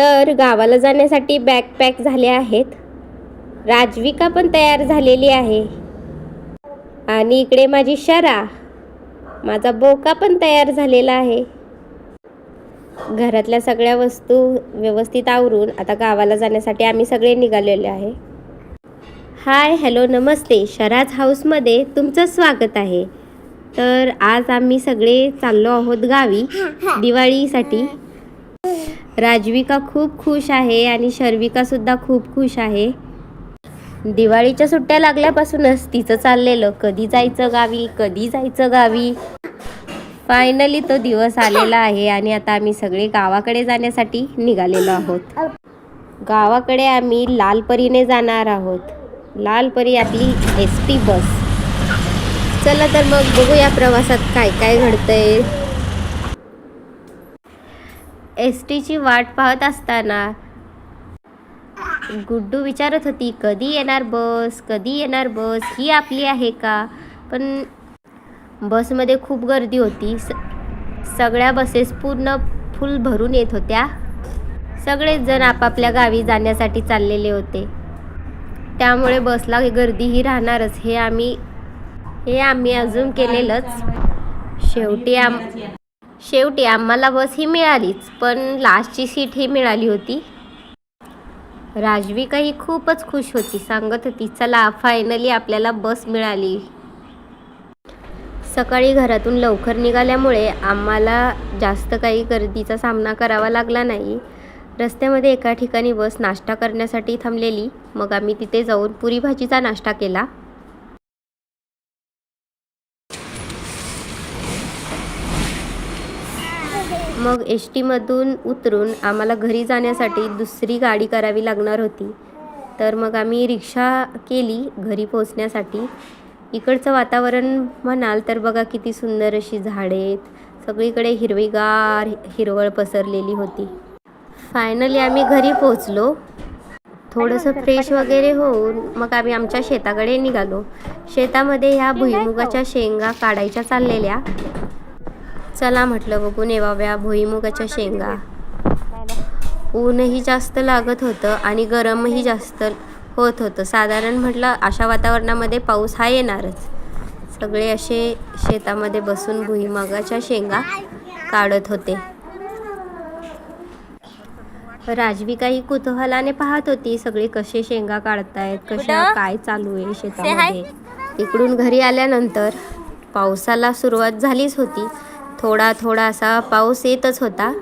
तर गावाला जाण्यासाठी बॅग पॅक झाले आहेत. राजविका पण तयार झालेली आहे. आणि इकडे माझी शरा माझा बोका पण तयार झालेला आहे. घरातल्या सगळ्या वस्तू व्यवस्थित आवरून आता गावाला जाण्यासाठी आम्ही सगळे निघालेले आहे. हाय हॅलो नमस्ते. शराज हाऊसमध्ये तुमचं स्वागत आहे. तर आज आम्ही सगळे चाललो आहोत गावी दिवाळीसाठी. राजविका खूप खुश आहे आणि शर्विकासुद्धा खूप खुश आहे. दिवाळीच्या सुट्ट्या लागल्यापासूनच तिचं चाललेलं कधी जायचं गावी कधी जायचं गावी. फायनली तो दिवस आलेला आहे आणि आता आम्ही सगळे गावाकडे जाण्यासाठी निघालेलो आहोत. गावाकडे आम्ही लालपरीने जाणार आहोत. लालपरी आपली एस टी बस. चला तर मग बघूया प्रवासात काय काय घडतंय. एस टीची वाट पाहत असताना. गुड्डू विचारत होती कधी येणार बस? कधी येणार बस? ही आपली आहे का? पण बसमध्ये खूप गर्दी होती. स सगळ्या बसेस पूर्ण फुल भरून येत होत्या. सगळेच जण आपापल्या गावी जाण्यासाठी चाललेले होते. त्यामुळे बसला गर्दीही राहणारच. हे आम्ही हे आम्ही अजून केलेलंच. शेवटी आम शेवटी आम्हाला बस ही मिळालीच पण लास्टची सीट ही मिळाली होती. राजविका ही खूपच खुश होती सांगत होती चला फायनली आपल्याला बस मिळाली. सकाळी घरातून लवकर निघाल्यामुळे आम्हाला जास्त काही गर्दीचा सामना करावा लागला नाही. रस्त्यामध्ये एका ठिकाणी बस नाश्ता करण्यासाठी थांबलेली. मग आम्ही तिथे जाऊन पुरी भाजीचा नाश्ता केला. मग एस टीमधून उतरून आम्हाला घरी जाण्यासाठी दुसरी गाडी करावी लागणार होती. तर मग आम्ही रिक्षा केली घरी पोचण्यासाठी इकडचं वातावरण म्हणाल तर बघा किती सुंदर अशी झाडे आहेत. सगळीकडे हिरवीगार हिरवळ पसरलेली होती. फायनली आम्ही घरी पोचलो थोडंसं फ्रेश वगैरे होऊन मग आम्ही आमच्या शेताकडे निघालो. शेतामध्ये ह्या भुईमुगाच्या शेंगा काढायच्या चाललेल्या. चला म्हटलं बघून येवाव्या भुईमुगाच्या शेंगा. ऊनही जास्त लागत होतं आणि गरमही जास्त होत होतं. साधारण म्हटलं अशा वातावरणामध्ये पाऊस हा येणारच. सगळे असे शेतामध्ये बसून भुईमुगाच्या शेंगा काढत होते. राजविका ही कुतूहलाने पाहत होती सगळे कसे शेंगा काढतायत कशा काय चालू आहे शेतामध्ये? इकडून घरी आल्यानंतर पावसाला सुरुवात झालीच होती. थोडा थोडासा पाऊस येतच होता.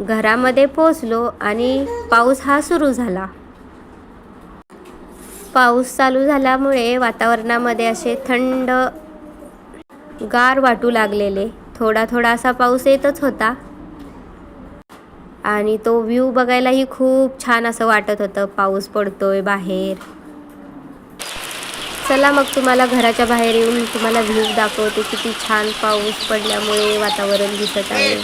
घरामध्ये पोचलो आणि पाऊस हा सुरू झाला. पाऊस चालू झाल्यामुळे वातावरणामध्ये असे थंड गार वाटू लागलेले. थोडा थोडा असा पाऊस येतच होता. आणि तो व्ह्यू बघायलाही खूप छान असं वाटत होतं. पाऊस पडतोय बाहेर. चला मग तुम्हाला घराच्या बाहेर येऊन तुम्हाला व्ह्यू दाखवते किती छान पाऊस पडल्यामुळे वातावरण दिसत आहे.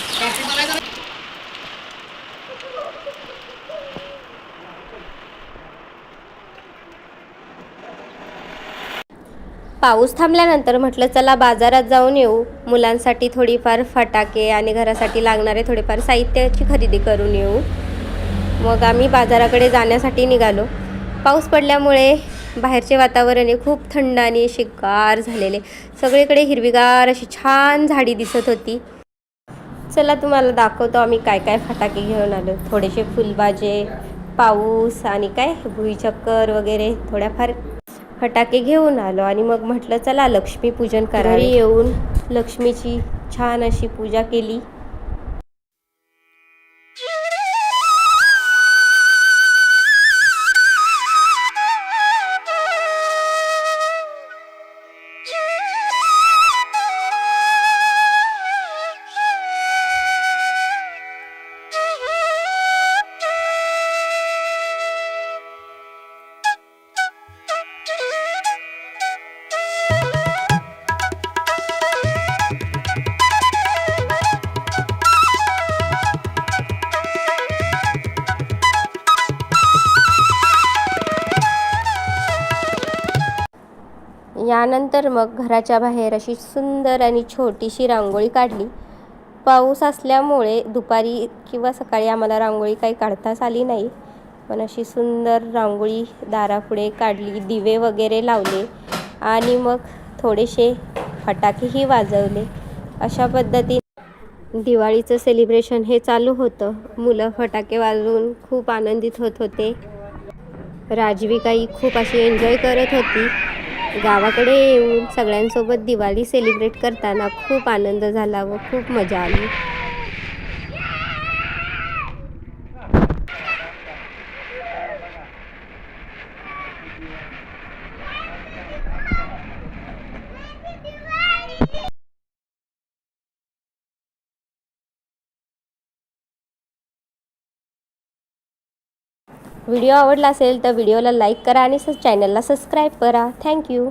पाऊस थांबल्यानंतर म्हटलं चला बाजारात जाऊन येऊ. मुलांसाठी थोडीफार फटाके आणि घरासाठी लागणारे थोडेफार साहित्याची खरेदी करून येऊ. मग आम्ही बाजाराकडे जाण्यासाठी निघालो. पाऊस पडल्यामुळे बाहेरचे वातावरण हे खूप थंड आणि गार झालेले. सगळीकडे हिरवीगार अशी छान झाडी दिसत होती. चला तुम्हाला दाखवतो आम्ही काय काय फटाके घेऊन आलो. थोडेसे फुलबाजे पाऊस आणि काय भुईचक्कर वगैरे थोड्याफार फटाके घेऊन आलो. आणि मग म्हटलं चला लक्ष्मीपूजन करावी. येऊन लक्ष्मीची छान अशी पूजा केली. यानंतर मग घराच्या बाहेर अशी सुंदर आणि छोटीशी रांगोळी काढली. पाऊस असल्यामुळे दुपारी किंवा सकाळी आम्हाला रांगोळी काही काढताच आली नाही. पण अशी सुंदर रांगोळी दारापुढे काढली दिवे वगैरे लावले आणि मग थोडेसे फटाकेही वाजवले. अशा पद्धतीने दिवाळीचं सेलिब्रेशन हे चालू होतं. मुलं फटाके वाजवून खूप आनंदित होत होते. राजविकाई खूप अशी एन्जॉय करत होती. गावाकडे येऊन सगळ्यांसोबत दिवाळी सेलिब्रेट करताना खूप आनंद झाला व खूप मजा आली. व्हिडिओ आवडला असेल तर व्हिडिओला लाईक करा आणि चॅनलला सबस्क्राईब करा. थँक्यू